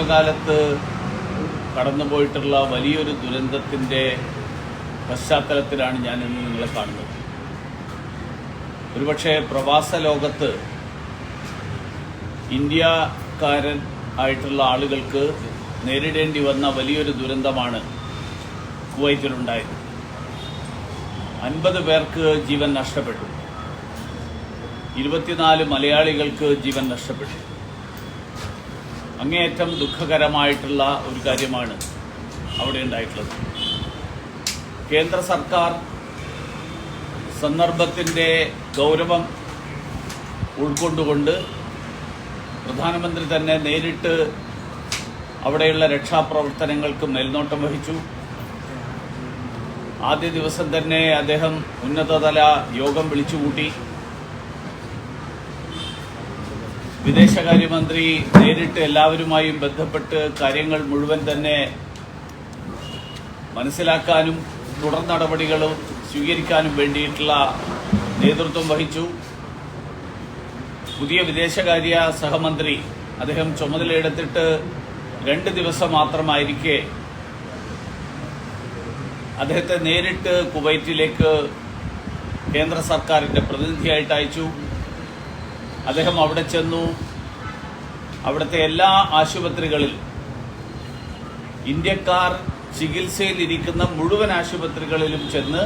സമീപകാലത്ത് കടന്നുപോയിട്ടുള്ള വലിയൊരു ദുരന്തത്തിന്റെ പശ്ചാത്തലത്തിലാണ് ഞാൻ ഇന്ന് നിങ്ങളെ കാണുന്നത്. ഒരുപക്ഷെ പ്രവാസ ലോകത്ത് ഇന്ത്യക്കാരൻ ആയിട്ടുള്ള ആളുകൾക്ക് നേരിടേണ്ടി വന്ന വലിയൊരു ദുരന്തമാണ് കുവൈറ്റിലുണ്ടായത്. അൻപത് പേർക്ക് ജീവൻ നഷ്ടപ്പെട്ടു. ഇരുപത്തിനാല് മലയാളികൾക്ക് ജീവൻ നഷ്ടപ്പെട്ടു. അങ്ങേയറ്റം ദുഃഖകരമായിട്ടുള്ള ഒരു കാര്യമാണ് അവിടെ ഉണ്ടായിട്ടുള്ളത്. കേന്ദ്ര സർക്കാർ സന്ദർഭത്തിന്റെ ഗൗരവം ഉൾക്കൊണ്ടുകൊണ്ട് പ്രധാനമന്ത്രി തന്നെ നേരിട്ട് അവിടെയുള്ള രക്ഷാപ്രവർത്തനങ്ങൾക്ക് മേൽനോട്ടം വഹിച്ചു. ആദ്യ ദിവസം തന്നെ അദ്ദേഹം ഉന്നതതല യോഗം വിളിച്ചുകൂട്ടി. വിദേശകാര്യമന്ത്രി നേരിട്ട് എല്ലാവരുമായും ബന്ധപ്പെട്ട് കാര്യങ്ങൾ മുഴുവൻ തന്നെ മനസ്സിലാക്കാനും തുടർ നടപടികളും സ്വീകരിക്കാനും വേണ്ടിയിട്ടുള്ള നേതൃത്വം വഹിച്ചു. പുതിയ വിദേശകാര്യ സഹമന്ത്രി അദ്ദേഹം ചുമതലയെടുത്തിട്ട് രണ്ട് ദിവസം മാത്രമായിരിക്കെ അദ്ദേഹത്തെ നേരിട്ട് കുവൈറ്റിലേക്ക് കേന്ദ്ര സർക്കാരിന്റെ പ്രതിനിധിയായിട്ട് അയച്ചു. അദ്ദേഹം അവിടെ ചെന്നു. അവിടുത്തെ എല്ലാ ആശുപത്രികളിൽ ഇന്ത്യക്കാർ ചികിത്സയിലിരിക്കുന്ന മുഴുവൻ ആശുപത്രികളിലും ചെന്ന്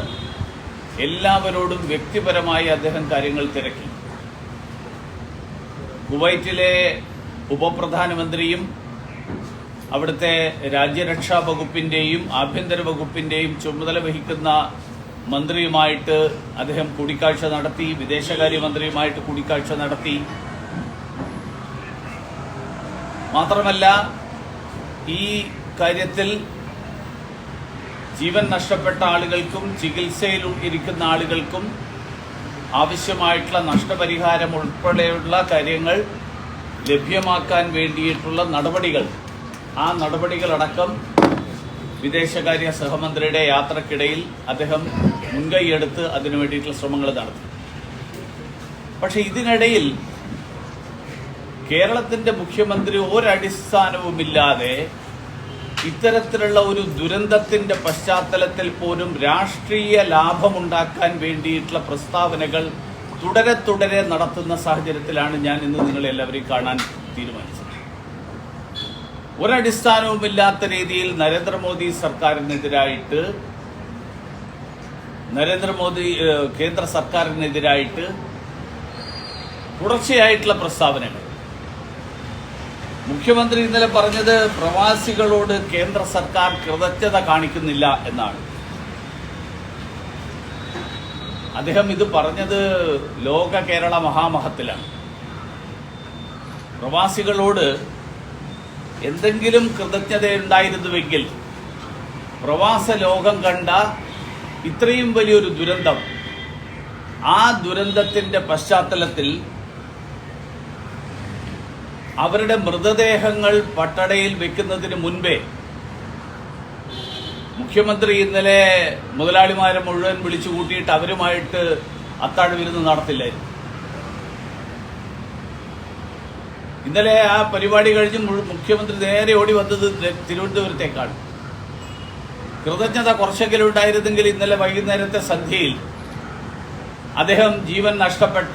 എല്ലാവരോടും വ്യക്തിപരമായി അദ്ദേഹം കാര്യങ്ങൾ തിരക്കി. കുവൈറ്റിലെ ഉപപ്രധാനമന്ത്രിയും അവിടുത്തെ രാജ്യരക്ഷാ വകുപ്പിന്റെയും ആഭ്യന്തര വകുപ്പിന്റെയും ചുമതല വഹിക്കുന്ന മന്ത്രിയുമായിട്ട് അദ്ദേഹം കൂടിക്കാഴ്ച നടത്തി വിദേശകാര്യമന്ത്രിയുമായിട്ട് കൂടിക്കാഴ്ച നടത്തി. മാത്രമല്ല ഈ കാര്യത്തിൽ ജീവൻ നഷ്ടപ്പെട്ട ആളുകൾക്കും ചികിത്സയിൽ ഇരിക്കുന്ന ആളുകൾക്കും ആവശ്യമായിട്ടുള്ള നഷ്ടപരിഹാരം ഉൾപ്പെടെയുള്ള കാര്യങ്ങൾ ലഭ്യമാക്കാൻ വേണ്ടിയിട്ടുള്ള നടപടികൾ. ആ നടപടികളടക്കം വിദേശകാര്യ സഹമന്ത്രിയുടെ യാത്രക്കിടയിൽ അദ്ദേഹം മുൻകൈയെടുത്ത് അതിനു വേണ്ടിയിട്ടുള്ള ശ്രമങ്ങൾ നടത്തി. പക്ഷെ ഇതിനിടയിൽ കേരളത്തിന്റെ മുഖ്യമന്ത്രി ഒരടിസ്ഥാനവുമില്ലാതെ ഇത്തരത്തിലുള്ള ഒരു ദുരന്തത്തിന്റെ പശ്ചാത്തലത്തിൽ പോലും രാഷ്ട്രീയ ലാഭമുണ്ടാക്കാൻ വേണ്ടിയിട്ടുള്ള പ്രസ്താവനകൾ തുടരെ തുടരെ നടത്തുന്ന സാഹചര്യത്തിലാണ് ഞാൻ ഇന്ന് നിങ്ങളെല്ലാവരെയും കാണാൻ തീരുമാനിച്ചത്. ഒരടിസ്ഥാനവുമില്ലാത്ത രീതിയിൽ നരേന്ദ്രമോദി സർക്കാരിനെതിരായിട്ട് നരേന്ദ്രമോദി കേന്ദ്ര സർക്കാരിനെതിരായിട്ട് തുടർച്ചയായിട്ടുള്ള പ്രസ്താവനകൾ. മുഖ്യമന്ത്രി ഇന്നലെ പറഞ്ഞത് പ്രവാസികളോട് കേന്ദ്ര സർക്കാർ കൃതജ്ഞത കാണിക്കുന്നില്ല എന്നാണ്. അദ്ദേഹം ഇത് പറഞ്ഞത് ലോക കേരള മഹാമഹത്തിലാണ്. പ്രവാസികളോട് എന്തെങ്കിലും കൃതജ്ഞതയുണ്ടായിരുന്നുവെങ്കിൽ പ്രവാസ ലോകം കണ്ട ഇത്രയും വലിയൊരു ദുരന്തം ആ ദുരന്തത്തിന്റെ പശ്ചാത്തലത്തിൽ അവരുടെ മൃതദേഹങ്ങൾ പട്ടടയിൽ വെക്കുന്നതിന് മുൻപേ മുഖ്യമന്ത്രി ഇന്നലെ മുതലാളിമാരെ മുഴുവൻ വിളിച്ചു കൂട്ടിയിട്ട് അവരുമായിട്ട് അത്താഴ വിരുന്ന് നടത്തില്ലായിരുന്നു. ഇന്നലെ ആ പരിപാടി കഴിഞ്ഞ് മുഖ്യമന്ത്രി നേരെ ഓടി വന്നത് തിരുവനന്തപുരത്തേക്കാണ്. കൃതജ്ഞത കുറച്ചെങ്കിലും ഉണ്ടായിരുന്നെങ്കിൽ ഇന്നലെ വൈകുന്നേരത്തെ സന്ധ്യയിൽ അദ്ദേഹം ജീവൻ നഷ്ടപ്പെട്ട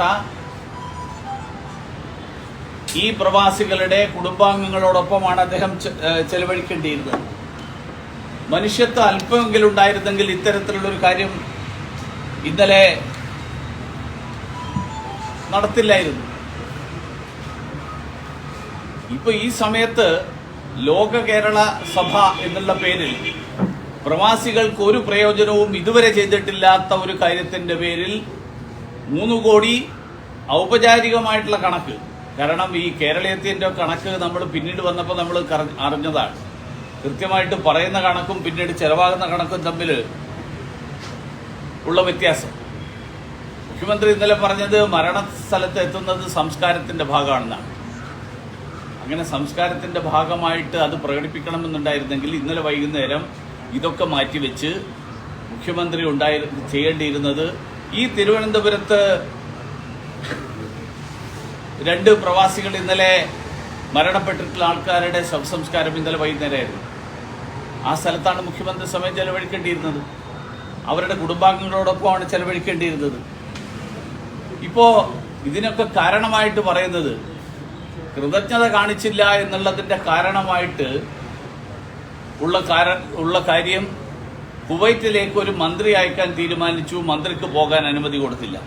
ഈ പ്രവാസികളുടെ കുടുംബാംഗങ്ങളോടൊപ്പമാണ് അദ്ദേഹം ചെലവഴിക്കേണ്ടിയിരുന്നത്. മനുഷ്യത്വം അല്പമെങ്കിലും ഉണ്ടായിരുന്നെങ്കിൽ ഇത്തരത്തിലുള്ളൊരു കാര്യം ഇന്നലെ നടത്തില്ലായിരുന്നു. ഇപ്പൊ ഈ സമയത്ത് ലോക കേരള സഭ എന്നുള്ള പേരിൽ പ്രവാസികൾക്ക് ഒരു പ്രയോജനവും ഇതുവരെ ചെയ്തിട്ടില്ലാത്ത ഒരു കാര്യത്തിന്റെ പേരിൽ മൂന്ന് കോടി ഔപചാരികമായിട്ടുള്ള കണക്ക്. കാരണം ഈ കേരളീയത്തിന്റെ കണക്ക് നമ്മൾ പിന്നീട് വന്നപ്പോൾ നമ്മൾ അറിഞ്ഞതാണ്. കൃത്യമായിട്ട് പറയുന്ന കണക്കും പിന്നീട് ചെലവാകുന്ന കണക്കും തമ്മിൽ ഉള്ള വ്യത്യാസം. മുഖ്യമന്ത്രി ഇന്നലെ പറഞ്ഞത് മരണസ്ഥലത്ത് എത്തുന്നത് സംസ്കാരത്തിന്റെ ഭാഗമാണെന്നാണ്. അങ്ങനെ സംസ്കാരത്തിന്റെ ഭാഗമായിട്ട് അത് പ്രകടിപ്പിക്കണമെന്നുണ്ടായിരുന്നെങ്കിൽ ഇന്നലെ വൈകുന്നേരം ഇതൊക്കെ മാറ്റിവെച്ച് മുഖ്യമന്ത്രി ഉണ്ടായി ചെയ്യേണ്ടിയിരുന്നത് ഈ തിരുവനന്തപുരത്ത് രണ്ട് പ്രവാസികൾ ഇന്നലെ മരണപ്പെട്ടിട്ടുള്ള ആൾക്കാരുടെ ശവസംസ്കാരം ഇന്നലെ വൈകുന്നേരമായിരുന്നു. ആ സ്ഥലത്താണ് മുഖ്യമന്ത്രി സമയം ചെലവഴിക്കേണ്ടിയിരുന്നത്. അവരുടെ കുടുംബാംഗങ്ങളോടൊപ്പമാണ് ചെലവഴിക്കേണ്ടിയിരുന്നത്. ഇപ്പോ ഇതിനൊക്കെ കാരണമായിട്ട് പറയുന്നത് കൃതജ്ഞത കാണിച്ചില്ല എന്നുള്ളതിന്റെ കാരണമായിട്ട് ഉള്ള കാര ഉള്ള കാര്യം കുവൈറ്റിലേക്ക് ഒരു മന്ത്രി അയക്കാൻ തീരുമാനിച്ചു. മന്ത്രിക്ക് പോകാൻ അനുമതി കൊടുത്തില്ല.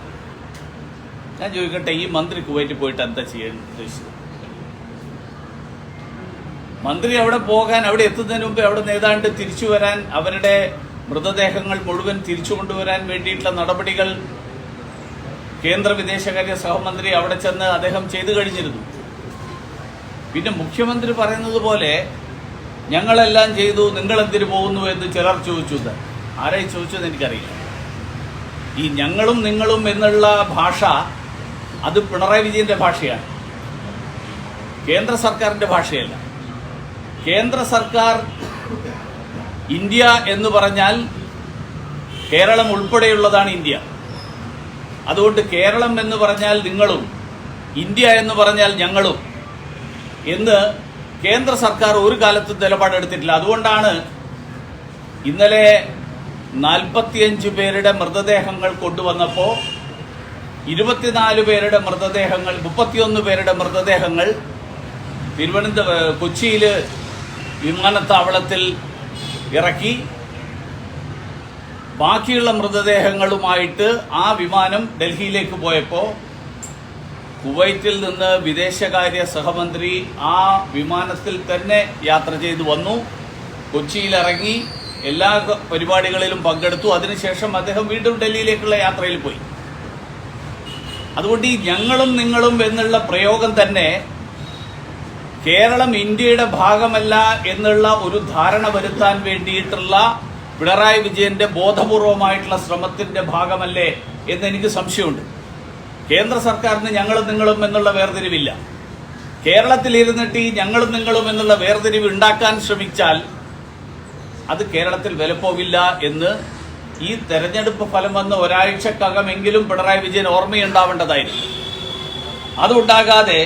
ഞാൻ ചോദിക്കട്ടെ ഈ മന്ത്രി കുവൈറ്റിൽ പോയിട്ട് എന്താ ചെയ്യാൻ ഉദ്ദേശിച്ചത്? മന്ത്രി അവിടെ പോകാൻ അവിടെ എത്തുന്നതിന് മുമ്പ് അവിടെ നേതാണ്ട് തിരിച്ചു വരാൻ അവരുടെ മൃതദേഹങ്ങൾ മുഴുവൻ തിരിച്ചു കൊണ്ടുവരാൻ വേണ്ടിയിട്ടുള്ള നടപടികൾ കേന്ദ്ര വിദേശകാര്യ സഹമന്ത്രി അവിടെ ചെന്ന് അദ്ദേഹം ചെയ്തു കഴിഞ്ഞിരുന്നു. പിന്നെ മുഖ്യമന്ത്രി പറയുന്നത് പോലെ ഞങ്ങളെല്ലാം ചെയ്തു നിങ്ങൾ എന്തിനു പോകുന്നു എന്ന് ചിലർ ചോദിച്ചു എന്ന്. ആരായി ചോദിച്ചത് എനിക്കറിയില്ല. ഈ ഞങ്ങളും നിങ്ങളും എന്നുള്ള ഭാഷ അത് പിണറായി വിജയന്റെ ഭാഷയാണ്. കേന്ദ്ര സർക്കാരിന്റെ ഭാഷയല്ല. കേന്ദ്ര സർക്കാർ ഇന്ത്യ എന്ന് പറഞ്ഞാൽ കേരളം ഉൾപ്പെടെയുള്ളതാണ് ഇന്ത്യ. അതുകൊണ്ട് കേരളം എന്ന് പറഞ്ഞാൽ നിങ്ങളും ഇന്ത്യ എന്ന് പറഞ്ഞാൽ ഞങ്ങളും. എന്ന് കേന്ദ്ര സർക്കാർ ഒരു കാലത്തും നിലപാടെടുത്തിട്ടില്ല. അതുകൊണ്ടാണ് ഇന്നലെ നാൽപ്പത്തിയഞ്ച് പേരുടെ മൃതദേഹങ്ങൾ കൊണ്ടുവന്നപ്പോൾ ഇരുപത്തിനാല് പേരുടെ മൃതദേഹങ്ങൾ മുപ്പത്തിയൊന്ന് പേരുടെ മൃതദേഹങ്ങൾ തിരുവനന്തപുരം കൊച്ചിയിൽ വിമാനത്താവളത്തിൽ ഇറക്കി. ബാക്കിയുള്ള മൃതദേഹങ്ങളുമായിട്ട് ആ വിമാനം ഡൽഹിയിലേക്ക് പോയപ്പോൾ കുവൈറ്റിൽ നിന്ന് വിദേശകാര്യ സഹമന്ത്രി ആ വിമാനത്തിൽ തന്നെ യാത്ര ചെയ്തു വന്നു. കൊച്ചിയിലിറങ്ങി എല്ലാ പരിപാടികളിലും പങ്കെടുത്തു. അതിനുശേഷം അദ്ദേഹം വീണ്ടും ഡൽഹിയിലേക്കുള്ള യാത്രയിൽ പോയി. അതുകൊണ്ട് ഈ ഞങ്ങളും നിങ്ങളും എന്നുള്ള പ്രയോഗം തന്നെ കേരളം ഇന്ത്യയുടെ ഭാഗമല്ല എന്നുള്ള ഒരു ധാരണ വരുത്താൻ വേണ്ടിയിട്ടുള്ള പിണറായി വിജയന്റെ ബോധപൂർവമായിട്ടുള്ള ശ്രമത്തിന്റെ ഭാഗമല്ലേ എന്ന് എനിക്ക് സംശയമുണ്ട്. കേന്ദ്ര സർക്കാരിന് ഞങ്ങളും നിങ്ങളും എന്നുള്ള വേർതിരിവില്ല. കേരളത്തിലിരുന്നിട്ട് ഈ ഞങ്ങളും നിങ്ങളും എന്നുള്ള വേർതിരിവ് ഉണ്ടാക്കാൻ ശ്രമിച്ചാൽ അത് കേരളത്തിൽ വിലപ്പോവില്ല എന്ന് ഈ തെരഞ്ഞെടുപ്പ് ഫലം വന്ന ഒരാഴ്ചക്കകമെങ്കിലും പിണറായി വിജയൻ ഓർമ്മയുണ്ടാവേണ്ടതായിരുന്നു അതുണ്ടാകാതെ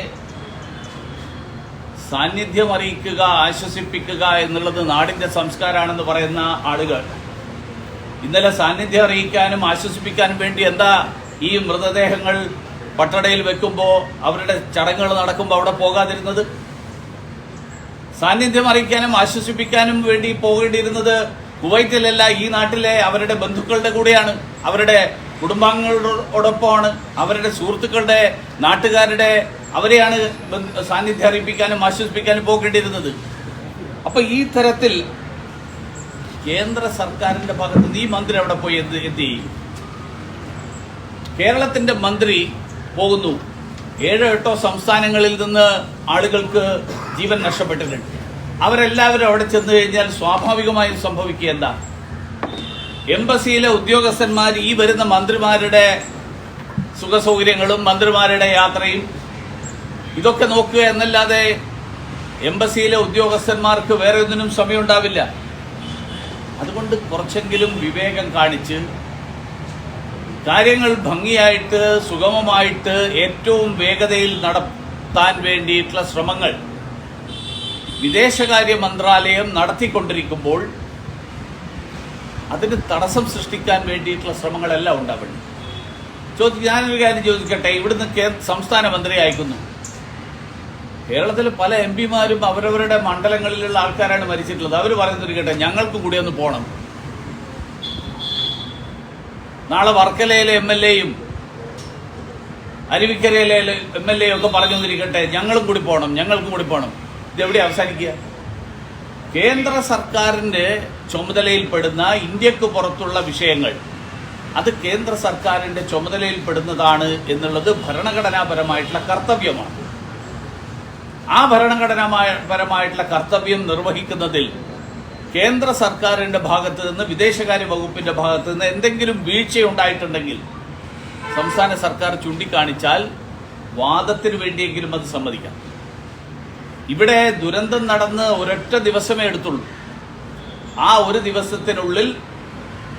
സാന്നിധ്യം അറിയിക്കുക ആശ്വസിപ്പിക്കുക എന്നുള്ളത് നാടിന്റെ സംസ്കാരമാണെന്ന് പറയുന്ന ആളുകൾ ഇന്നലെ സാന്നിധ്യം അറിയിക്കാനും ആശ്വസിപ്പിക്കാനും വേണ്ടി എന്താ ഈ മൃതദേഹങ്ങൾ പട്ടടയിൽ വെക്കുമ്പോൾ അവരുടെ ചടങ്ങുകൾ നടക്കുമ്പോൾ അവിടെ പോകാതിരുന്നത്? സാന്നിധ്യം അറിയിക്കാനും ആശ്വസിപ്പിക്കാനും വേണ്ടി പോകേണ്ടിയിരുന്നത് കുവൈറ്റിലല്ല ഈ നാട്ടിലെ അവരുടെ ബന്ധുക്കളുടെ കൂടെയാണ്. അവരുടെ കുടുംബാംഗങ്ങളോടൊപ്പമാണ്. അവരുടെ സുഹൃത്തുക്കളുടെ നാട്ടുകാരുടെ അവരെയാണ് സാന്നിധ്യം അറിയിപ്പിക്കാനും ആശ്വസിപ്പിക്കാനും പോകേണ്ടിയിരുന്നത്. അപ്പൊ ഈ തരത്തിൽ കേന്ദ്ര സർക്കാരിന്റെ ഭാഗത്ത് ഈ മന്ത്രി അവിടെ പോയി എന്ത് എന്ത് ചെയ്യും? കേരളത്തിന്റെ മന്ത്രി പോകുന്നു. ഏഴോ എട്ടോ സംസ്ഥാനങ്ങളിൽ നിന്ന് ആളുകൾക്ക് ജീവൻ നഷ്ടപ്പെട്ടിട്ടുണ്ട്. അവരെല്ലാവരും അവിടെ ചെന്ന് കഴിഞ്ഞാൽ സ്വാഭാവികമായും സംഭവിക്കുക എന്താ? എംബസിയിലെ ഉദ്യോഗസ്ഥന്മാർ ഈ വരുന്ന മന്ത്രിമാരുടെ സുഖസൗകര്യങ്ങളും മന്ത്രിമാരുടെ യാത്രയും ഇതൊക്കെ നോക്കുക എന്നല്ലാതെ എംബസിയിലെ ഉദ്യോഗസ്ഥന്മാർക്ക് വേറെ ഒന്നിനും സമയമുണ്ടാവില്ല. അതുകൊണ്ട് കുറച്ചെങ്കിലും വിവേകം കാണിച്ച് കാര്യങ്ങൾ ഭംഗിയായിട്ട് സുഗമമായിട്ട് ഏറ്റവും വേഗതയിൽ നടത്താൻ വേണ്ടിയിട്ടുള്ള ശ്രമങ്ങൾ വിദേശകാര്യ മന്ത്രാലയം നടത്തിക്കൊണ്ടിരിക്കുമ്പോൾ അതിന് തടസ്സം സൃഷ്ടിക്കാൻ വേണ്ടിയിട്ടുള്ള ശ്രമങ്ങളെല്ലാം ഉണ്ടാവുന്നു ചോദി ഞാനൊരു കാര്യം ചോദിക്കട്ടെ? ഇവിടുന്ന് സംസ്ഥാന മന്ത്രി അയക്കുന്നു. കേരളത്തിൽ പല എം പിമാരും അവരവരുടെ മണ്ഡലങ്ങളിലുള്ള ആൾക്കാരാണ് മരിച്ചിട്ടുള്ളത്. അവർ പറയുന്നത് കേട്ടെ ഞങ്ങൾക്കും കൂടി ഒന്ന് പോകണം നാളെ വർക്കലയിലെ എം എൽ എയും അരുവിക്കരയിലെ എം എൽ എ ഒക്കെ പറഞ്ഞു ഞങ്ങളും കൂടി പോകണം ഞങ്ങൾക്കും കൂടി പോകണം ഇതെവിടെ അവസാനിക്കുക? കേന്ദ്ര സർക്കാരിന്റെ ചുമതലയിൽപ്പെടുന്ന ഇന്ത്യയ്ക്ക് പുറത്തുള്ള വിഷയങ്ങൾ അത് കേന്ദ്ര സർക്കാരിന്റെ ചുമതലയിൽപ്പെടുന്നതാണ് എന്നുള്ളത് ഭരണഘടനാപരമായിട്ടുള്ള കർത്തവ്യമാണ്. ആ ഭരണഘടനാപരമായിട്ടുള്ള കർത്തവ്യം നിർവഹിക്കുന്നതിൽ കേന്ദ്ര സർക്കാരിന്റെ ഭാഗത്ത് നിന്ന് വിദേശകാര്യ വകുപ്പിന്റെ ഭാഗത്ത് നിന്ന് എന്തെങ്കിലും വീഴ്ചയുണ്ടായിട്ടുണ്ടെങ്കിൽ സംസ്ഥാന സർക്കാർ ചൂണ്ടിക്കാണിച്ചാൽ വാദത്തിന് വേണ്ടിയെങ്കിലും അത് സമ്മതിക്കാം. ഇവിടെ ദുരന്തം നടന്ന് ഒരൊറ്റ ദിവസമേ എടുത്തുള്ളൂ. ആ ഒരു ദിവസത്തിനുള്ളിൽ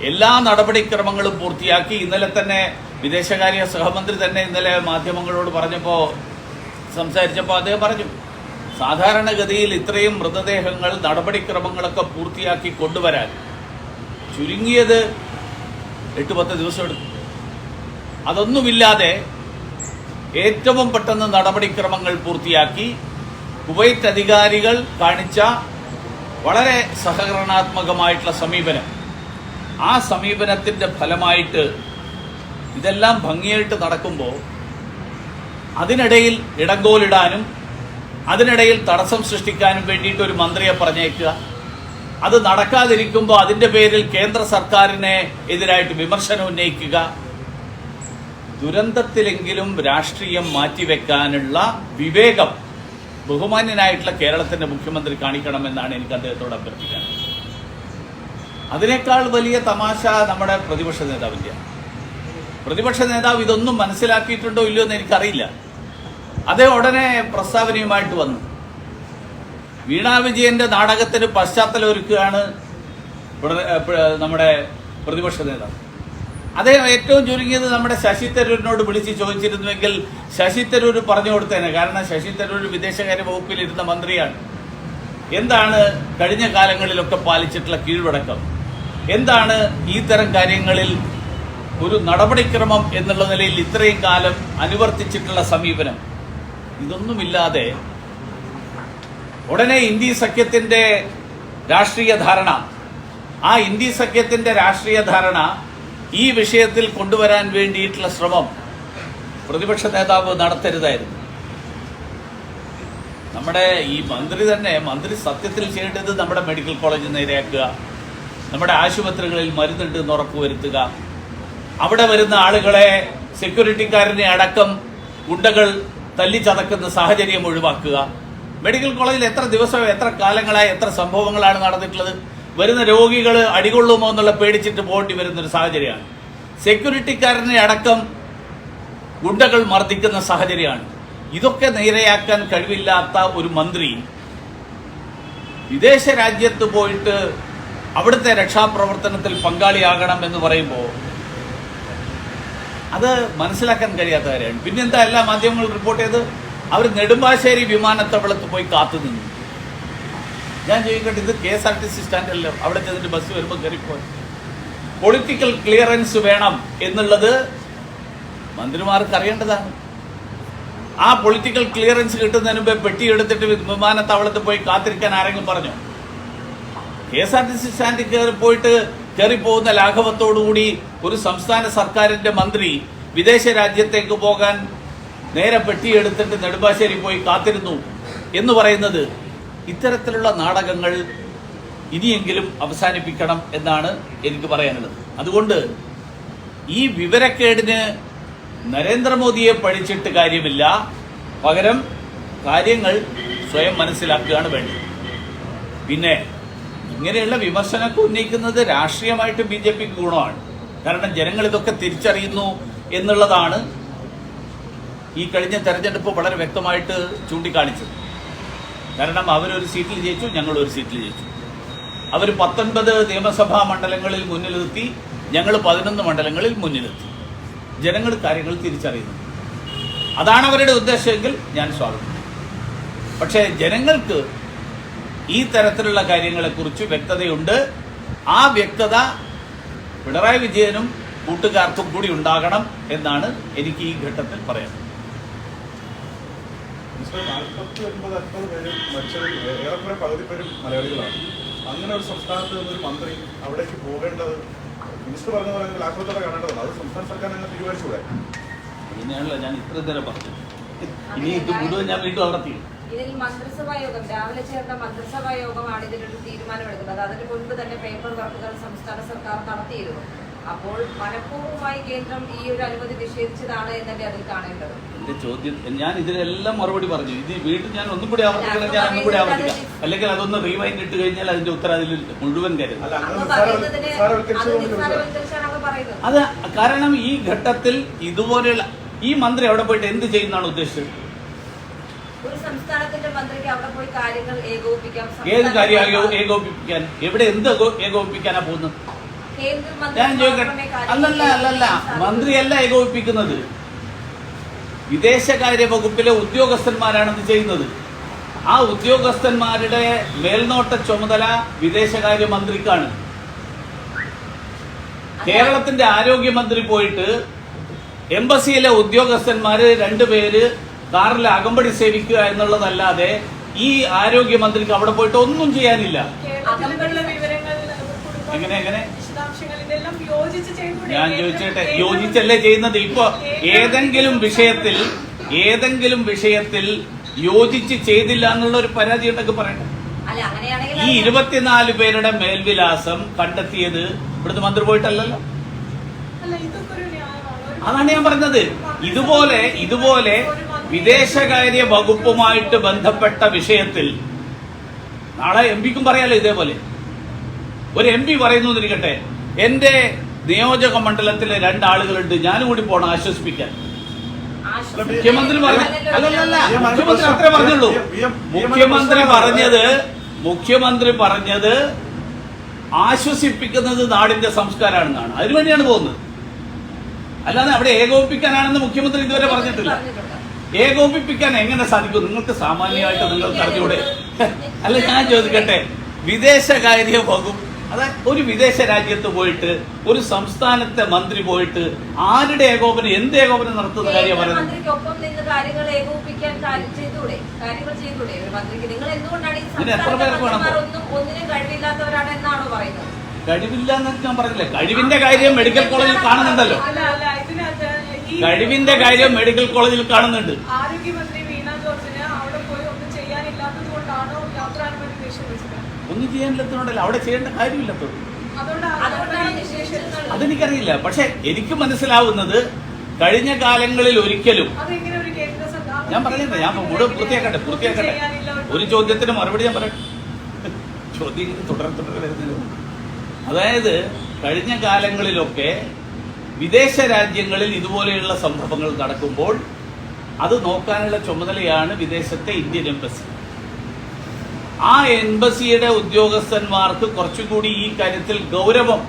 എല്ലാ നടപടിക്രമങ്ങളും പൂർത്തിയാക്കി ഇന്നലെ തന്നെ വിദേശകാര്യ സഹമന്ത്രി തന്നെ ഇന്നലെ മാധ്യമങ്ങളോട് പറഞ്ഞപ്പോൾ സംസാരിച്ചപ്പോൾ അദ്ദേഹം പറഞ്ഞു സാധാരണഗതിയിൽ ഇത്രയും മൃതദേഹങ്ങൾ നടപടിക്രമങ്ങളൊക്കെ പൂർത്തിയാക്കി കൊണ്ടുവരാൻ ചുരുങ്ങിയത് എട്ട് പത്ത് ദിവസം എടുക്കും അതൊന്നുമില്ലാതെ ഏറ്റവും പെട്ടെന്ന് നടപടിക്രമങ്ങൾ പൂർത്തിയാക്കി കുവൈത്ത് അധികാരികൾ കാണിച്ച വളരെ സഹകരണാത്മകമായിട്ടുള്ള സമീപനം. ആ സമീപനത്തിന്റെ ഫലമായിട്ട് ഇതെല്ലാം ഭംഗിയായിട്ട് നടക്കുമ്പോൾ അതിനിടയിൽ ഇടങ്കോലിടാനും അതിനിടയിൽ തടസ്സം സൃഷ്ടിക്കാനും വേണ്ടിയിട്ട് ഒരു മന്ത്രിയെ പറഞ്ഞേക്കുക അത് നടക്കാതിരിക്കുമ്പോൾ അതിന്റെ പേരിൽ കേന്ദ്ര സർക്കാരിനെ എതിരായിട്ട് വിമർശനം ഉന്നയിക്കുക. ദുരന്തത്തിലെങ്കിലും രാഷ്ട്രീയം മാറ്റിവെക്കാനുള്ള വിവേകം ബഹുമാന്യനായിട്ടുള്ള കേരളത്തിന്റെ മുഖ്യമന്ത്രി കാണിക്കണമെന്നാണ് എനിക്ക് അദ്ദേഹത്തോട് അഭ്യർത്ഥിക്കാൻ. അതിനേക്കാൾ വലിയ തമാശ നമ്മുടെ പ്രതിപക്ഷ നേതാവിന്റെ പ്രതിപക്ഷ നേതാവ് ഇതൊന്നും മനസ്സിലാക്കിയിട്ടുണ്ടോ ഇല്ലയോ എന്ന് എനിക്കറിയില്ല. അദ്ദേഹം ഉടനെ പ്രസ്താവനയുമായിട്ട് വന്നു. വീണാ വിജയന്റെ നാടകത്തിന് പശ്ചാത്തലം ഒരുക്കുകയാണ് നമ്മുടെ പ്രതിപക്ഷ നേതാവ്. അദ്ദേഹം ഏറ്റവും ചുരുങ്ങിയത് നമ്മുടെ ശശി തരൂരിനോട് വിളിച്ച് ചോദിച്ചിരുന്നുവെങ്കിൽ ശശി തരൂർ പറഞ്ഞു കൊടുത്തേനെ. കാരണം ശശി തരൂർ വിദേശകാര്യ വകുപ്പിൽ ഇരുന്ന മന്ത്രിയാണ്. എന്താണ് കഴിഞ്ഞ കാലങ്ങളിലൊക്കെ പാലിച്ചിട്ടുള്ള കീഴ്വഴക്കം? എന്താണ് ഈ തരം കാര്യങ്ങളിൽ ഒരു നടപടിക്രമം എന്നുള്ള നിലയിൽ ഇത്രയും കാലം അനുവർത്തിച്ചിട്ടുള്ള സമീപനം? ഇതൊന്നുമില്ലാതെ ഉടനെ ഇന്ത്യ സഖ്യത്തിന്റെ രാഷ്ട്രീയ ധാരണ. ആ ഇന്ത്യ സഖ്യത്തിന്റെ രാഷ്ട്രീയ ധാരണ ഈ വിഷയത്തിൽ കൊണ്ടുവരാൻ വേണ്ടിയിട്ടുള്ള ശ്രമം പ്രതിപക്ഷ നേതാവ് നടത്തരുതായിരുന്നു. നമ്മുടെ ഈ മന്ത്രി തന്നെ മന്ത്രി സത്യത്തിൽ ചെയ്യേണ്ടത് നമ്മുടെ മെഡിക്കൽ കോളേജ് നേരെയാക്കുക നമ്മുടെ ആശുപത്രികളിൽ മരുന്നുണ്ട് എന്ന് ഉറപ്പുവരുത്തുക അവിടെ വരുന്ന ആളുകളെ സെക്യൂരിറ്റിക്കാരനെ അടക്കം ഗുണ്ടകൾ തല്ലിച്ചതക്കുന്ന സാഹചര്യം ഒഴിവാക്കുക. മെഡിക്കൽ കോളേജിൽ എത്ര ദിവസം എത്ര കാലങ്ങളായി എത്ര സംഭവങ്ങളാണ് നടന്നിട്ടുള്ളത്? വരുന്ന രോഗികൾ അടികൊള്ളുമോ എന്നുള്ള പേടിച്ചിട്ട് പോകേണ്ടി വരുന്ന ഒരു സാഹചര്യമാണ്. സെക്യൂരിറ്റിക്കാരനെ അടക്കം ഗുണ്ടകൾ മർദ്ദിക്കുന്ന സാഹചര്യമാണ്. ഇതൊക്കെ നേരെയാക്കാൻ കഴിവില്ലാത്ത ഒരു മന്ത്രി വിദേശ രാജ്യത്ത് പോയിട്ട് അവിടുത്തെ രക്ഷാപ്രവർത്തനത്തിൽ പങ്കാളിയാകണം എന്ന് പറയുമ്പോൾ അത് മനസ്സിലാക്കാൻ കഴിയാത്ത കാര്യമാണ്. പിന്നെന്താ എല്ലാ മാധ്യമങ്ങളും റിപ്പോർട്ട് ചെയ്ത് അവർ നെടുമ്പാശ്ശേരി വിമാനത്താവളത്ത് പോയി കാത്തു നിന്നു. ഞാൻ ചോദിക്കട്ടെ ഇത് K S R T C സ്റ്റാൻഡല്ലോ? അവിടെ ചെന്നിട്ട് ബസ് വരുമ്പോൾ കയറിപ്പോയി. പൊളിറ്റിക്കൽ ക്ലിയറൻസ് വേണം എന്നുള്ളത് മന്ത്രിമാർക്ക് അറിയേണ്ടതാണ്. ആ പൊളിറ്റിക്കൽ ക്ലിയറൻസ് കിട്ടുന്നതിന് മുമ്പ് പെട്ടി എടുത്തിട്ട് വിമാനത്താവളത്തിൽ പോയി കാത്തിരിക്കാൻ ആരെങ്കിലും പറഞ്ഞു? K S R T C സ്റ്റാൻഡിൽ കയറി പോയിട്ട് കയറിപ്പോകുന്ന ലാഘവത്തോടുകൂടി ഒരു സംസ്ഥാന സർക്കാരിന്റെ മന്ത്രി വിദേശ രാജ്യത്തേക്ക് പോകാൻ നേരെ പെട്ടിയെടുത്തിട്ട് നെടുമ്പാശ്ശേരി പോയി കാത്തിരുന്നു എന്ന് പറയുന്നത് ഇത്തരത്തിലുള്ള നാടകങ്ങൾ ഇനിയെങ്കിലും അവസാനിപ്പിക്കണം എന്നാണ് എനിക്ക് പറയാനുള്ളത്. അതുകൊണ്ട് ഈ വിവരക്കേടിന് നരേന്ദ്രമോദിയെ പഴിച്ചിട്ട് കാര്യമില്ല. പകരം കാര്യങ്ങൾ സ്വയം മനസ്സിലാക്കുകയാണ് വേണ്ടത്. പിന്നെ ഇങ്ങനെയുള്ള വിമർശനമൊക്കെ ഉന്നയിക്കുന്നത് രാഷ്ട്രീയമായിട്ട് ബി ജെ പിക്ക് ഗുണമാണ്. കാരണം ജനങ്ങൾ ഇതൊക്കെ തിരിച്ചറിയുന്നു എന്നുള്ളതാണ് ഈ കഴിഞ്ഞ തെരഞ്ഞെടുപ്പ് വളരെ വ്യക്തമായിട്ട് ചൂണ്ടിക്കാണിച്ചത്. കാരണം അവരൊരു സീറ്റിൽ ജയിച്ചു ഞങ്ങൾ ഒരു സീറ്റിൽ ജയിച്ചു. അവർ പത്തൊൻപത് നിയമസഭാ മണ്ഡലങ്ങളിൽ മുന്നിലെത്തി ഞങ്ങൾ പതിനൊന്ന് മണ്ഡലങ്ങളിൽ മുന്നിലെത്തി ജനങ്ങൾ കാര്യങ്ങൾ തിരിച്ചറിയുന്നു. അതാണ് അവരുടെ ഉദ്ദേശമെങ്കിൽ ഞാൻ സ്വാഗതം. പക്ഷേ ജനങ്ങൾക്ക് ഈ തരത്തിലുള്ള കാര്യങ്ങളെക്കുറിച്ച് വ്യക്തതയുണ്ട്. ആ വ്യക്തത പിണറായി വിജയനും കൂട്ടുകാർക്കും കൂടി ഉണ്ടാകണം എന്നാണ് എനിക്ക് ഈ ഘട്ടത്തിൽ മിസ്റ്റർ നാൽപ്പത്തി ഒൻപത് അൻപത് പേരും മരിച്ചതിൽ ഏറെക്കുറെ പകുതി പേരും മലയാളികളാണ്. അങ്ങനെ ഒരു സംസ്ഥാനത്ത് നിന്നൊരു മന്ത്രി അവിടേക്ക് പോകേണ്ടത് മിനിസ്റ്റർ പറഞ്ഞ പറയുന്നത് നിങ്ങൾ കാണേണ്ടതാണ് അത് സംസ്ഥാന സർക്കാർ നിങ്ങൾ തീരുമാനിച്ചുകൂടെ ഇനിയാണല്ലോ ഞാൻ ഇത്ര നേരം പറഞ്ഞു ഇനി ഇത് മുഴുവൻ ഞാൻ വീണ്ടും അവർത്തി ഇതിൽ മന്ത്രിസഭാ യോഗം രാവിലെ ചേർന്ന മന്ത്രിസഭാ യോഗമാണ് ഇതിനൊരു തീരുമാനമെടുക്കുന്നത്. അതിന് മുൻപ് തന്നെ പേപ്പർ വർക്കുകൾ സംസ്ഥാന സർക്കാർ നടത്തിയിരുന്നു. അപ്പോൾ മനഃപൂർവമായി കേന്ദ്രം ഈ ഒരു അനുമതി നിഷേധിച്ചതാണ് എന്നല്ലേ അതിൽ കാണേണ്ടത്? എന്റെ ചോദ്യം ഞാൻ ഇതിനെല്ലാം മറുപടി പറഞ്ഞു. ഇത് വീണ്ടും ഞാൻ ഒന്നും കൂടി ആവർത്തിക്കണം ഞാൻ ഒന്നും കൂടി ആവർത്തിക്കാം അല്ലെങ്കിൽ അതൊന്ന് റീവൈൻഡ് ഇട്ട് കഴിഞ്ഞാൽ അതിന്റെ ഉത്തരം അതിൽ മുഴുവൻ കരുതും അത് കാരണം ഈ ഘട്ടത്തിൽ ഇതുപോലെയുള്ള ഈ മന്ത്രി അവിടെ പോയിട്ട് എന്ത് ചെയ്യുന്നാണ് ഉദ്ദേശിച്ചത്? ഒരു സംസ്ഥാനത്തിന്റെ മന്ത്രിക്ക് അവിടെ പോയി കാര്യങ്ങൾ ഏകോപിപ്പിക്കാം. ഏത് കാര്യം ഏകോപിപ്പിക്കാൻ? എവിടെ എന്ത് ഏകോ- ഏകോപിപ്പിക്കാനാ പോകുന്നത്? ഞാൻ ചോദിക്കട്ടെ അല്ലല്ല അല്ലല്ല. മന്ത്രിയല്ല ഏകോപിപ്പിക്കുന്നത്. വിദേശകാര്യ വകുപ്പിലെ ഉദ്യോഗസ്ഥന്മാരാണ് ഇത് ചെയ്യുന്നത്. ആ ഉദ്യോഗസ്ഥന്മാരുടെ മേൽനോട്ട ചുമതല വിദേശകാര്യ മന്ത്രിക്കാണ്. കേരളത്തിന്റെ ആരോഗ്യമന്ത്രി പോയിട്ട് എംബസിയിലെ ഉദ്യോഗസ്ഥന്മാര് രണ്ടുപേര് കാറിൽ അകമ്പടി സേവിക്കുക എന്നുള്ളതല്ലാതെ ഈ ആരോഗ്യമന്ത്രിക്ക് അവിടെ പോയിട്ട് ഒന്നും ചെയ്യാനില്ല. എങ്ങനെ എങ്ങനെ? ഞാൻ ചോദിച്ചേട്ടെ യോജിച്ചല്ലേ ചെയ്യുന്നത്? ഇപ്പൊ ഏതെങ്കിലും വിഷയത്തിൽ ഏതെങ്കിലും വിഷയത്തിൽ യോജിച്ച് ചെയ്തില്ല എന്നുള്ള ഒരു പരാതി ഉണ്ടെങ്കിൽ പറയട്ടെ. അല്ല അങ്ങനെയാണെങ്കിൽ ഈ ഇരുപത്തിനാല് പേരുടെ മേൽവിലാസം കണ്ടെത്തിയത് ഇവിടുന്ന് മന്ത്രി പോയിട്ടല്ലല്ലോ. അതാണ് ഞാൻ പറഞ്ഞത്. ഇതുപോലെ ഇതുപോലെ വിദേശകാര്യ വകുപ്പുമായിട്ട് ബന്ധപ്പെട്ട വിഷയത്തിൽ നാളെ എം പിക്കും പറയാലോ ഇതേപോലെ. ഒരു എം പി പറയുന്നു എന്നിരിക്കട്ടെ എന്റെ നിയോജക മണ്ഡലത്തിലെ രണ്ടാളുകളുണ്ട് ഞാനും കൂടി പോണം ആശ്വസിപ്പിക്കാൻ. മുഖ്യമന്ത്രി മുഖ്യമന്ത്രി അത്രേ പറഞ്ഞുള്ളൂ. മുഖ്യമന്ത്രി പറഞ്ഞത് മുഖ്യമന്ത്രി പറഞ്ഞത് ആശ്വസിപ്പിക്കുന്നത് നാടിന്റെ സംസ്കാരമാണെന്നാണ്. അതിനുവേണ്ടിയാണ് പോകുന്നത്. അല്ലാതെ അവിടെ ഏകോപിപ്പിക്കാനാണെന്ന് മുഖ്യമന്ത്രി ഇതുവരെ പറഞ്ഞിട്ടില്ല. ഏകോപിപ്പിക്കാൻ എങ്ങനെ സാധിക്കും? നിങ്ങൾക്ക് സാമാന്യമായിട്ട് നിങ്ങൾക്ക് അറിഞ്ഞൂടെ അല്ല ഞാൻ ചോദിക്കട്ടെ. വിദേശകാര്യ വകുപ്പ് അതായത് ഒരു വിദേശ രാജ്യത്ത് പോയിട്ട് ഒരു സംസ്ഥാനത്തെ മന്ത്രി പോയിട്ട് ആരുടെ ഏകോപനം എന്ത് ഏകോപനം നടത്തുന്ന കാര്യം പറയുന്നത്? നിങ്ങൾ കഴിവില്ല എന്നൊക്കെ ഞാൻ പറഞ്ഞില്ലേ? കഴിവിന്റെ കാര്യം മെഡിക്കൽ കോളേജിൽ കാണുന്നുണ്ടല്ലോ. കഴിവിന്റെ കാര്യം മെഡിക്കൽ കോളേജിൽ കാണുന്നുണ്ട്. ആരോഗ്യമന്ത്രി വീണ ജോർജിന് അവിടെ പോയി ഒന്നും ചെയ്യാനില്ലാത്തതുകൊണ്ടല്ല നിഷേധിച്ചത് ഒന്നും അവിടെ ചെയ്യേണ്ട കാര്യമില്ലാത്തത്. അതെനിക്കറിയില്ല. പക്ഷെ എനിക്ക് മനസ്സിലാവുന്നത് കഴിഞ്ഞ കാലങ്ങളിൽ ഒരിക്കലും ഞാൻ പറയുന്നത് ഞാൻ മുഴുവൻ പൂർത്തിയാക്കട്ടെ പൂർത്തിയാക്കട്ടെ. ഒരു ചോദ്യത്തിന് മറുപടി ഞാൻ പറയട്ടെ? ചോദ്യം തുടർ തുടരെ തുടരെ വരുന്നതിന് അതായത് കഴിഞ്ഞ കാലങ്ങളിലൊക്കെ വിദേശ രാജ്യങ്ങളിൽ ഇതുപോലെയുള്ള സംഭവങ്ങൾ നടക്കുമ്പോൾ അത് നോക്കാനുള്ള ചുമതലയാണ് വിദേശത്തെ ഇന്ത്യൻ എംബസി. ആ എംബസിയുടെ ഉദ്യോഗസ്ഥന്മാർക്ക് കുറച്ചുകൂടി ഈ കാര്യത്തിൽ ഗൗരവം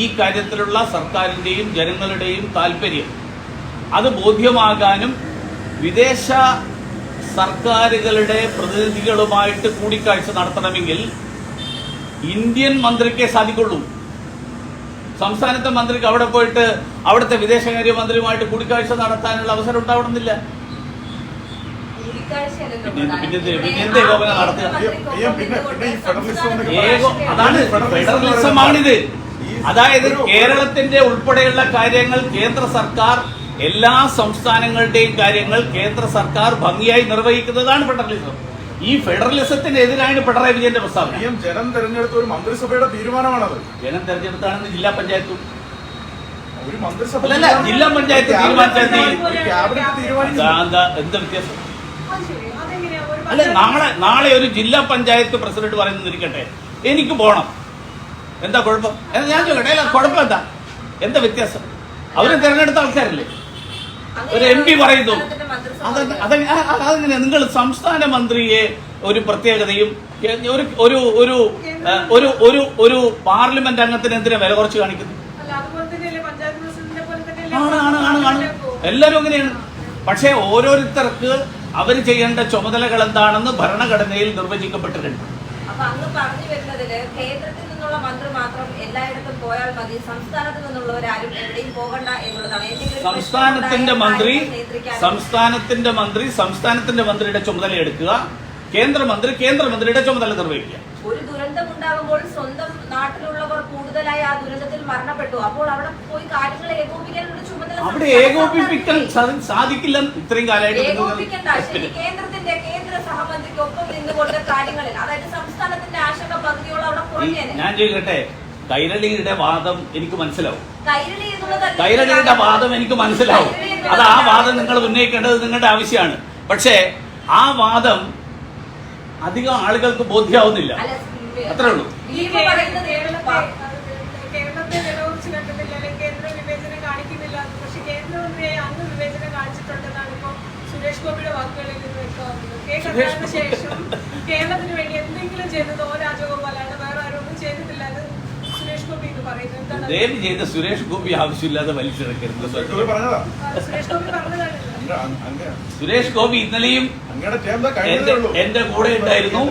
ഈ കാര്യത്തിലുള്ള സർക്കാരിന്റെയും ജനങ്ങളുടെയും താല്പര്യം. അത് ബോധ്യമാകാനും വിദേശ സർക്കാരുകളുടെ പ്രതിനിധികളുമായിട്ട് കൂടിക്കാഴ്ച നടത്തണമെങ്കിൽ ഇന്ത്യൻ മന്ത്രിക്കേ സാധിക്കുള്ളൂ. സംസ്ഥാനത്തെ മന്ത്രിക്ക് അവിടെ പോയിട്ട് അവിടുത്തെ വിദേശകാര്യ മന്ത്രിയുമായിട്ട് കൂടിക്കാഴ്ച നടത്താനുള്ള അവസരം ഉണ്ടാവണമെന്നില്ല. അതാണ് ഫെഡറലിസമാണിത്. അതായത് കേരളത്തിന്റെ ഉൾപ്പെടെയുള്ള കാര്യങ്ങൾ കേന്ദ്ര സർക്കാർ എല്ലാ സംസ്ഥാനങ്ങളുടെയും കാര്യങ്ങൾ കേന്ദ്ര സർക്കാർ ഭംഗിയായി നിർവഹിക്കുന്നതാണ് ഫെഡറലിസം. ഈ ഫെഡറലിസത്തിനെതിരാണ് പിണറായി വിജയന്റെ പ്രസ്താവന. എം ജനം തെരഞ്ഞെടുത്ത ഒരു മന്ത്രിസഭയുടെ തീരുമാനമാണത്. ജനം തെരഞ്ഞെടുത്താണെന്ന് ജില്ലാ പഞ്ചായത്തും. ഒരു മന്ത്രിസഭ അല്ലല്ല, ജില്ലാ പഞ്ചായത്ത് എന്ത് തീരുമാനിച്ചാൽ വ്യത്യാസം? അത് ശരി. ഒരു അല്ല നാളെ നാളെ ഒരു ജില്ലാ പഞ്ചായത്ത് പ്രസിഡന്റ് പറയുന്നത് ഇരിക്കട്ടെ എനിക്ക് പോണം. എന്താ കുഴപ്പം? ഞാൻ ചോദിക്കട്ടെ. അല്ല കുഴപ്പം എന്താ എന്താ വ്യത്യാസം? അവരെ തെരഞ്ഞെടുത്ത ആൾക്കാരല്ലേ? ഒരു എം പി പറയുന്നു. അതങ്ങനെ. നിങ്ങൾ സംസ്ഥാന മന്ത്രിയെ ഒരു പ്രത്യേകതയും ഒരു ഒരു ഒരു ഒരു ഒരു ഒരു പാർലമെന്റ് അംഗത്തിന് എന്തിനാ വില കുറച്ച് കാണിക്കുന്നു ആണ് ആണ് ആണ് ആണ്. എല്ലാവരും അങ്ങനെയാണ്. പക്ഷേ ഓരോരുത്തർക്ക് അവർ ചെയ്യേണ്ട ചുമതലകൾ എന്താണെന്ന് ഭരണഘടനയിൽ നിർവചിക്കപ്പെട്ടിട്ടുണ്ട്. അപ്പൊ അന്ന് പറഞ്ഞു വരുന്നതിൽ കേന്ദ്രത്തിൽ നിന്നുള്ള മന്ത്രി മാത്രം എല്ലായിടത്തും പോയാൽ മതി. സംസ്ഥാനത്ത് നിന്നുള്ളവരാരും എവിടെയും പോകണ്ട എന്നുള്ളതാണ്. സംസ്ഥാനത്തിന്റെ മന്ത്രി സംസ്ഥാനത്തിന്റെ മന്ത്രി സംസ്ഥാനത്തിന്റെ മന്ത്രിയുടെ ചുമതല എടുക്കുക കേന്ദ്രമന്ത്രി കേന്ദ്രമന്ത്രിയുടെ ചുമതല നിർവഹിക്കുക. ഒരു ദുരന്തം ഉണ്ടാകുമ്പോൾ സ്വന്തം നാട്ടിലുള്ളവർ കൂടുതലായി ആ ദുരന്തത്തിൽ മരണപ്പെട്ടു. അപ്പോൾ അവിടെ പോയി കാര്യങ്ങൾ ഏകോപിക്കാനുള്ള ചുമതല അവിടെ ഏകോപിപ്പിക്കാൻ സാധിക്കില്ല. ഇത്രയും കാലമായിട്ട് ഏകോപിക്കണ്ട ശരി കേന്ദ്രത്തിന്റെ കേന്ദ്ര സഹമന്ത്രിക്കൊപ്പം നിന്നുകൊണ്ട് കാര്യങ്ങളിൽ അതായത് സംസ്ഥാനത്തിന്റെ ആശങ്ക പകുതിയോളം അവിടെ കുറഞ്ഞേനെ. ഞാൻ ചോദിക്കട്ടെ കൈരളിയുടെ വാദം എനിക്ക് മനസ്സിലാവും. കൈരളിയുടെ വാദം എനിക്ക് മനസ്സിലാവും. അത് ആ വാദം നിങ്ങൾ ഉന്നയിക്കേണ്ടത് നിങ്ങളുടെ ആവശ്യമാണ്. പക്ഷേ ആ വാദം അധികം ആളുകൾക്ക് ബോധ്യാവുന്നില്ല. അത്രേ ഉള്ളൂ. ഈ പറയുന്നത് കേരളത്തെ കണ്ടിട്ടില്ല അല്ലെങ്കിൽ കേന്ദ്ര വിവേചനം കാണിക്കുന്നില്ല. പക്ഷെ കേന്ദ്രമന്ത്രിയായി അന്ന് വിവേചനം കാണിച്ചിട്ടുണ്ടെന്നാണ് ഇപ്പൊ സുരേഷ് ഗോപിയുടെ വാക്കുകളിൽ നിന്ന് കെ സുരേഷ് ശേഷം കേരളത്തിന് വേണ്ടി എന്തെങ്കിലും ചെയ്തത് ഓ രാജഗോപാലാണ് വേറെ ആരും ഒന്നും ചെയ്തിട്ടില്ല അത് സുരേഷ് ഗോപി ഇത് പറയുന്നത് എന്താണ്? ചെയ്ത സുരേഷ് ഗോപി ആവശ്യമില്ലാതെ വലിച്ചെടുക്കരുത് സുരേഷ് ഗോപി പറഞ്ഞതാണ് സുരേഷ് ഗോപി ഇന്നലെയും എന്റെ ഉള്ളൂ. എന്റെ കൂടെ ഉണ്ടായിരുന്നു.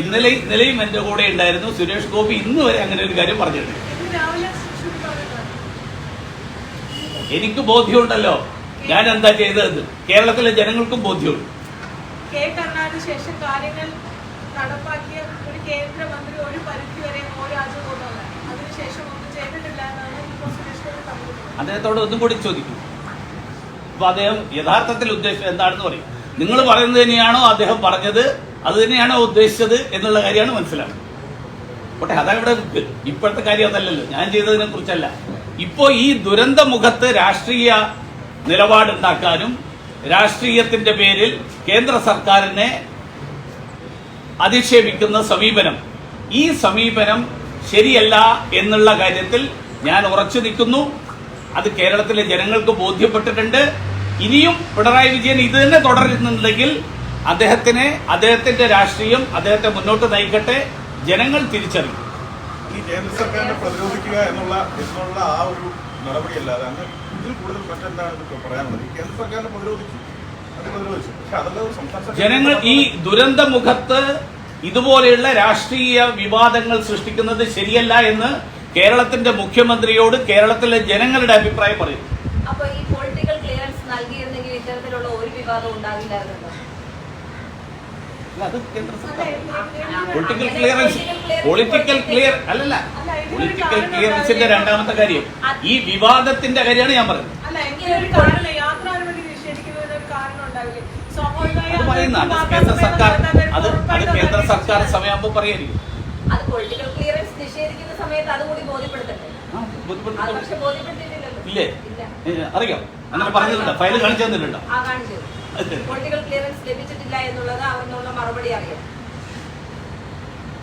ഇന്നലെ ഇന്നലെയും എന്റെ കൂടെ ഉണ്ടായിരുന്നു. സുരേഷ് ഗോപി ഇന്ന് വരെ അങ്ങനെ ഒരു കാര്യം പറഞ്ഞിട്ടുണ്ട് എനിക്ക് ബോധ്യമുണ്ടല്ലോ. ഞാൻ എന്താ ചെയ്തതെന്ന്. കേരളത്തിലെ ജനങ്ങൾക്കും ബോധ്യമുണ്ട്. ശേഷം കാര്യങ്ങൾ നടപ്പാക്കിയ ഒരു കേന്ദ്രമന്ത്രി ഒരു പരിധി വരെ ഓ രാജഗോപാലാണ് അതിനുശേഷം ഒന്നും ചെയ്തിട്ടില്ല എന്നാണ് അദ്ദേഹത്തോട് ഒന്നും കൂടി ചോദിക്കും. അപ്പൊ അദ്ദേഹം യഥാർത്ഥത്തിൽ ഉദ്ദേശം എന്താണെന്ന് പറയും. നിങ്ങൾ പറയുന്നത് തന്നെയാണോ അദ്ദേഹം പറഞ്ഞത്? അത് തന്നെയാണോ ഉദ്ദേശിച്ചത് എന്നുള്ള കാര്യമാണ് മനസ്സിലാക്കുന്നത്. പക്ഷെ അതാണ് ഇവിടെ ഇപ്പോഴത്തെ കാര്യം അതല്ലല്ലോ. ഞാൻ ചെയ്തതിനെ കുറിച്ചല്ല. ഇപ്പോ ഈ ദുരന്ത മുഖത്ത് രാഷ്ട്രീയ നിലപാടുണ്ടാക്കാനും രാഷ്ട്രീയത്തിന്റെ പേരിൽ കേന്ദ്ര സർക്കാരിനെ അധിക്ഷേപിക്കുന്ന സമീപനം. ഈ സമീപനം ശരിയല്ല എന്നുള്ള കാര്യത്തിൽ ഞാൻ ഉറച്ചു നിൽക്കുന്നു. അത് കേരളത്തിലെ ജനങ്ങൾക്ക് ബോധ്യപ്പെട്ടിട്ടുണ്ട്. ഇനിയും പിണറായി വിജയൻ ഇത് തന്നെ തുടരുന്നുണ്ടെങ്കിൽ അദ്ദേഹത്തിനെ അദ്ദേഹത്തിന്റെ രാഷ്ട്രീയം അദ്ദേഹത്തെ മുന്നോട്ട് നയിക്കട്ടെ ജനങ്ങൾ തിരിച്ചറിയും. ഈ കേന്ദ്ര സർക്കാരിനെ പ്രതിരോധിക്കുക എന്നുള്ള എന്നുള്ള ആ ഒരു നടപടിയല്ലാതെ അങ്ങ് ഇതിൽ കൂടുതൽ മറ്റെന്താണ് പറയാനുള്ളത്? ഈ കേന്ദ്ര സർക്കാരിനെ പ്രതിരോധിച്ചു. അത് പ്രതിരോധിച്ചു. പക്ഷെ അതല്ല ഒരു സംസ്ഥാന ജനങ്ങൾ ഈ ദുരന്ത മുഖത്ത് ഇതുപോലെയുള്ള രാഷ്ട്രീയ വിവാദങ്ങൾ സൃഷ്ടിക്കുന്നത് ശരിയല്ല എന്ന് കേരളത്തിന്റെ മുഖ്യമന്ത്രിയോട് കേരളത്തിലെ ജനങ്ങളുടെ അഭിപ്രായം പറയുന്നു അപ്പൊ ഈ പൊളിറ്റിക്കൽ ക്ലിയറൻസ് നൽകിയിരുന്നെങ്കിൽ ഇത്തരത്തിലുള്ള ഒരു വിവാദം ഉണ്ടാകില്ലായിരുന്നല്ലോ? പൊളിറ്റിക്കൽ ക്ലിയറൻസ് പൊളിറ്റിക്കൽ ക്ലിയർ അല്ലല്ല. പൊളിറ്റിക്കൽ ക്ലിയറൻസിന്റെ രണ്ടാമത്തെ കാര്യം. ഈ വിവാദത്തിന്റെ കാര്യമാണ് ഞാൻ പറയുന്നത്. അത് പറയുന്ന അത് കേന്ദ്ര സർക്കാർ അത് അത് കേന്ദ്ര സർക്കാർ. സമയമാകുമ്പോൾ പറയായിരിക്കും. അത് പൊളിറ്റിക്കൽ ക്ലിയറൻസ് നിഷേധിക്കുന്ന സമയത്ത് അതുകൂടി ഇല്ലേ? അറിയാം. അങ്ങനെ പറഞ്ഞിട്ടുണ്ട്. ഫയൽ കാണിച്ചു തന്നിട്ടുണ്ടോ. ആ കാണിച്ചു പൊളിറ്റിക്കൽ ക്ലിയറൻസ് ലഭിച്ചിട്ടില്ല എന്നുള്ളത് അവരിനുള്ള മറുപടി അറിയാം.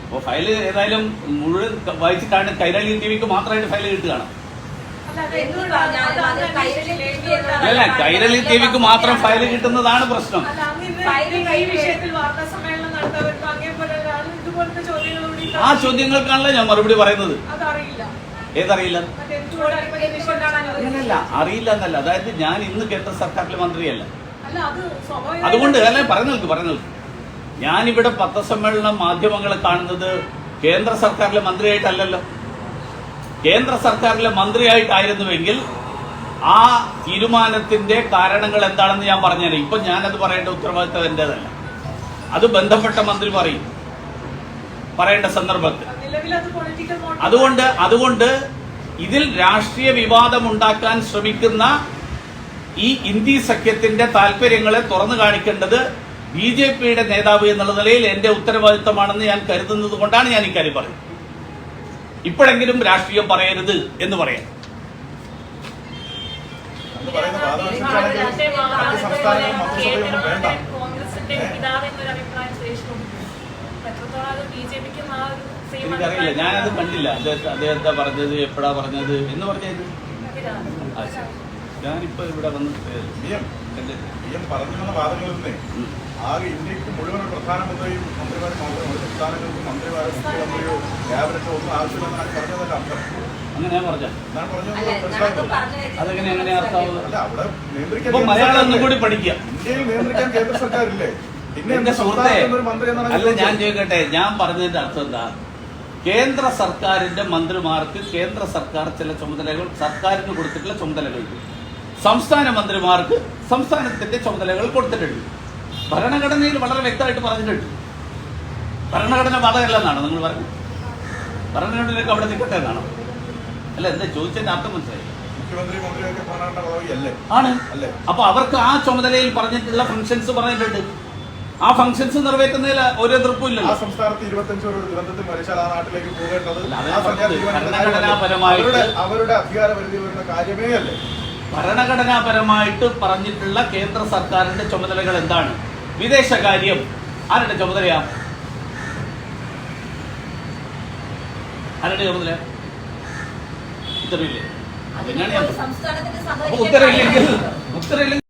അപ്പോൾ ഫയൽ ഏതായാലും മുഴുവൻ വായിച്ച് കാണുന്ന കൈരളി ടിവിക്ക് മാത്രമായിട്ട് ഫയൽ കിട്ടുകയാണ് അല്ല, കൈരളി ടിവിക്ക് മാത്രം ഫയൽ കിട്ടുന്നതാണ് പ്രശ്നം. ആ ചോദ്യങ്ങൾക്കാണല്ലോ ഞാൻ മറുപടി പറയുന്നത്. അതറിയില്ല. ഏതറിയില്ല? അങ്ങനെയല്ല അറിയില്ല എന്നല്ല. അതായത് ഞാൻ ഇന്ന് കേട്ട സർക്കാരിലെ മന്ത്രിയല്ല. അതുകൊണ്ട് അല്ലെ പറഞ്ഞു നിൽക്ക് പറഞ്ഞു നിൽക്ക്. ഞാനിവിടെ പത്രസമ്മേളനം മാധ്യമങ്ങളെ കാണുന്നത് കേന്ദ്ര സർക്കാരിലെ മന്ത്രിയായിട്ടല്ലല്ലോ. കേന്ദ്ര സർക്കാരിലെ മന്ത്രിയായിട്ടായിരുന്നുവെങ്കിൽ ആ തീരുമാനത്തിന്റെ കാരണങ്ങൾ എന്താണെന്ന് ഞാൻ പറഞ്ഞു ഇപ്പൊ ഞാനത് പറയേണ്ട ഉത്തരവാദിത്തം എന്റേതല്ല. അത് ബന്ധപ്പെട്ട മന്ത്രി പറയും. പറയേണ്ട സന്ദർഭത്തിൽ. അതുകൊണ്ട് അതുകൊണ്ട് ഇതിൽ രാഷ്ട്രീയ വിവാദം ഉണ്ടാക്കാൻ ശ്രമിക്കുന്ന ഈ ഇന്ത്യ സഖ്യത്തിന്റെ താല്പര്യങ്ങളെ തുറന്നു കാണിക്കേണ്ടത് ബി ജെ പിയുടെ നേതാവ് എന്നുള്ള നിലയിൽ എന്റെ ഉത്തരവാദിത്തമാണെന്ന് ഞാൻ കരുതുന്നത് കൊണ്ടാണ് ഞാൻ ഇക്കാര്യം പറയുന്നത് ഇപ്പോഴെങ്കിലും രാഷ്ട്രീയം പറയരുത് എന്ന് പറയാം കോൺഗ്രസിന്റെ പിതാവ് എന്നൊരു അഭിപ്രായം ശേഷവും എത്രത്തോളം അത് ബി ജെ പിക്കും ആ ഒരു എനിക്കറിയില്ല. ഞാനത് കണ്ടില്ല. അദ്ദേഹത്തെ അദ്ദേഹത്തെ പറഞ്ഞത് എപ്പോഴാ പറഞ്ഞത് എന്ന് പറഞ്ഞത്. ഞാനിപ്പോ ഇവിടെ വന്ന് പറഞ്ഞിരുന്ന ഉം. ആകെ ഇന്ത്യയ്ക്ക് മുഴുവൻ പ്രധാനമന്ത്രിയും മന്ത്രിമാരും മാത്രമേ സംസ്ഥാനങ്ങൾക്ക് മന്ത്രിമാരോ മുഖ്യമന്ത്രിയോ ക്യാബിനറ്റോ ഒന്നും ആവശ്യമില്ലെന്നാണ് പറഞ്ഞതല്ല അർത്ഥം. അങ്ങനെ പറഞ്ഞത്. അതെങ്ങനെ എങ്ങനെ അർത്ഥമാവുന്നത്? അല്ല അവിടെ നിയന്ത്രിക്കാൻ മലയാളം ഒന്നും കൂടി പഠിക്കുക ഇന്ത്യയിൽ നിയന്ത്രിക്കാൻ കേന്ദ്ര സർക്കാരില്ലേ? പിന്നെ എന്റെ സുഹൃത്തെ ഒരു മന്ത്രി എന്നാണ് അല്ല ഞാൻ? ചോദിക്കട്ടെ? ഞാൻ പറഞ്ഞതിന്റെ അർത്ഥം എന്താ? കേന്ദ്ര സർക്കാരിന്റെ മന്ത്രിമാർക്ക് കേന്ദ്ര സർക്കാർ ചില ചുമതലകൾ സർക്കാരിന് കൊടുത്തിട്ടുള്ള ചുമതലകൾ. സംസ്ഥാന മന്ത്രിമാർക്ക് സംസ്ഥാനത്തിന്റെ ചുമതലകൾ കൊടുത്തിട്ടുണ്ട്. ഭരണഘടനയിൽ വളരെ വ്യക്തമായിട്ട് പറഞ്ഞിട്ടുണ്ട്. ഭരണഘടന ബാധകമല്ലെന്നാണ് നിങ്ങൾ പറഞ്ഞത്? ഭരണഘടനയിലേക്ക് അവിടെ നിൽക്കട്ടെ എന്നാണോ? അല്ല എന്താ ചോദിച്ചതിന്റെ അർത്ഥം മനസ്സിലായി. ആണ്. അല്ലേ? അപ്പൊ അവർക്ക് ആ ചുമതലയിൽ പറഞ്ഞിട്ടുള്ള ഫംഗ്ഷൻസ് പറഞ്ഞിട്ടുണ്ട്. ആ ഫംഗ്ഷൻസ് നിറവേറ്റുന്നതിൽ ഒരു എതിർപ്പും ആ സംസ്ഥാനത്ത് ഇരുപത്തഞ്ച് ഒരു ദുരന്തത്തിൽ മരിച്ചാൽ ആ നാട്ടിലേക്ക് പോകേണ്ടത്. ഭരണഘടനാപരമായിട്ട് അവരുടെ അധികാര പരിധി വരുന്ന കാര്യമേ അല്ലേ? ഭരണഘടനാപരമായിട്ട് പറഞ്ഞിട്ടുള്ള കേന്ദ്ര സർക്കാരിന്റെ ചുമതലകൾ എന്താണ്? വിദേശകാര്യം. ആരുടെ ചുമതലയാ? ആരുടെ ചുമതല? ഉത്തരവില്ലേ? അതിനാണ് ഉത്തരവില്ലെങ്കിൽ ഉത്തരവില്ലെങ്കിൽ